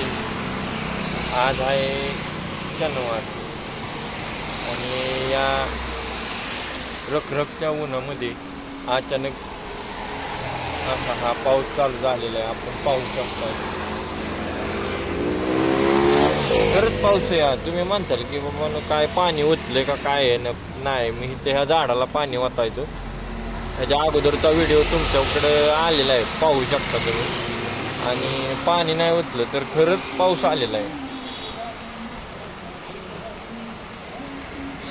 दिवशी आज आहे शनिवार आणि या रखरखत्या उन्हामध्ये अचानक असा हा पाऊस चालू झालेला आहे. आपण पाहू शकतो. खरंच पाऊस आहे तुम्ही म्हणताल की बाबा काय पाणी ओतलंय का काय आहे ना नाही. मी इथे ह्या झाडाला पाणी वाचायचो त्याच्या अगोदरचा व्हिडिओ तुमच्याकडे आलेला आहे. पाहू शकता तुम्ही. आणि पाणी नाही ओतलं तर खरंच पाऊस आलेला आहे.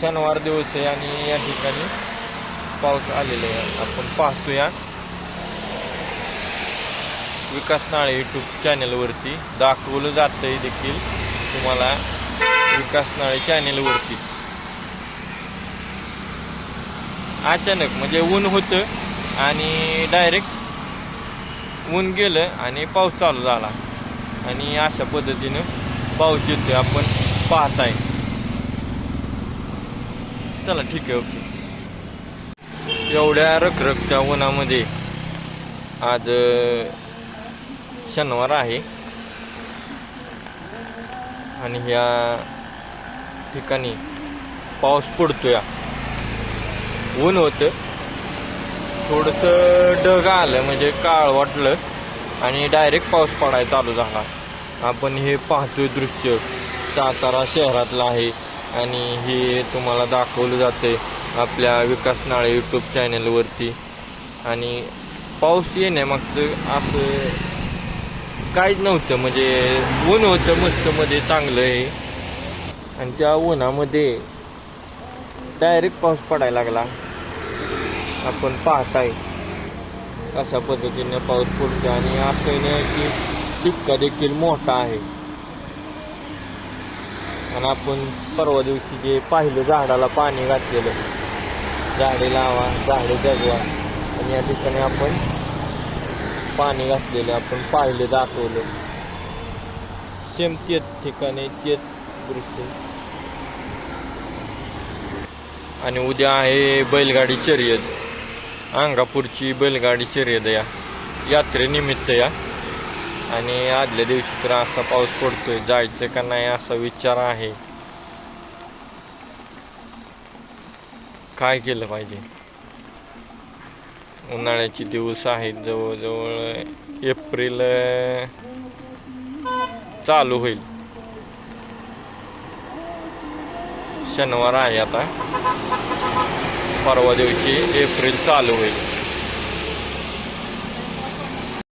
शनिवार दिवस आहे आणि या ठिकाणी पाऊस आलेला आहे. आपण पाहतोया. विकास नाळे यूट्यूब चॅनलवरती दाखवलं जातंय देखील तुम्हाला विकास नाळे चॅनलवरती अचानक म्हणजे ऊन होतं आणि डायरेक्ट ऊन गेलं आणि पाऊस चालू झाला. आणि अशा पद्धतीनं पाऊस येतोय आपण पाहताय. चला ठीक आहे ओके. एवढ्या रखरखच्या उन्हामध्ये आज शनिवार आहे. आणि ह्या ठिकाणी पाऊस पडतोय. ऊन होतं. थोडंसं ढग आलं म्हणजे काळ वाटलं आणि डायरेक्ट पाऊस पडायला चालू झाला. आपण हे पाहतोय दृश्य. सातारा शहरातलं आहे आणि हे तुम्हाला दाखवलं जाते आपल्या विकास नाळे यूट्यूब चॅनलवरती आणि पाऊस येण्यामागचं असं काहीच नव्हतं म्हणजे ऊन होतं मस्त मध्ये चांगलं आहे. आणि त्या उन्हामध्ये डायरेक्ट पाऊस पडायला लागला. आपण पाहताय. अशा पद्धतीने पाऊस पडतो आणि असं की टिपका देखील मोठा आहे. आणि आपण परवा दिवशी जे पाहिलं झाडाला पाणी घातलेलं. झाडे लावा झाडे जगवा. आणि या ठिकाणी आपण पाणी घातलेलं आपण पाहिलं दाखवलं. सेम तेच ठिकाणी तेच दृश्य. आणि उद्या आहे बैलगाडी शर्यत. अंगापूरची बैलगाडी शर्यत या यात्रेनिमित्त या. आणि आदल्या दिवशी तर असा पाऊस पडतोय जायचं का नाही असा विचार आहे. काय केलं पाहिजे? उन्हाळ्याचे दिवस आहेत जवळजवळ एप्रिल चालू होईल. शनिवार आहे आता. परवा दिवशी एप्रिल चालू होईल.